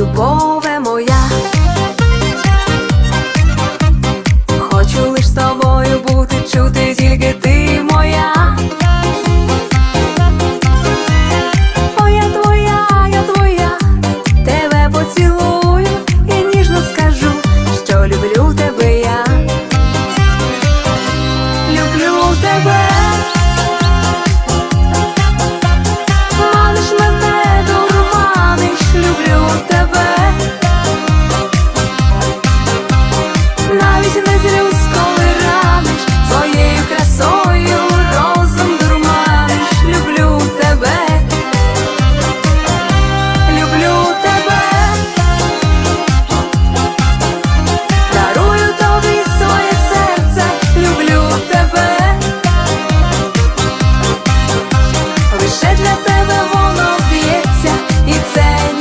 любове моя, хочу лиш з тобою бути, чути тільки ти моя. О, твоя, я твоя, тебе поцілую і ніжно скажу, що люблю тебе я, люблю тебе. лише для тебе.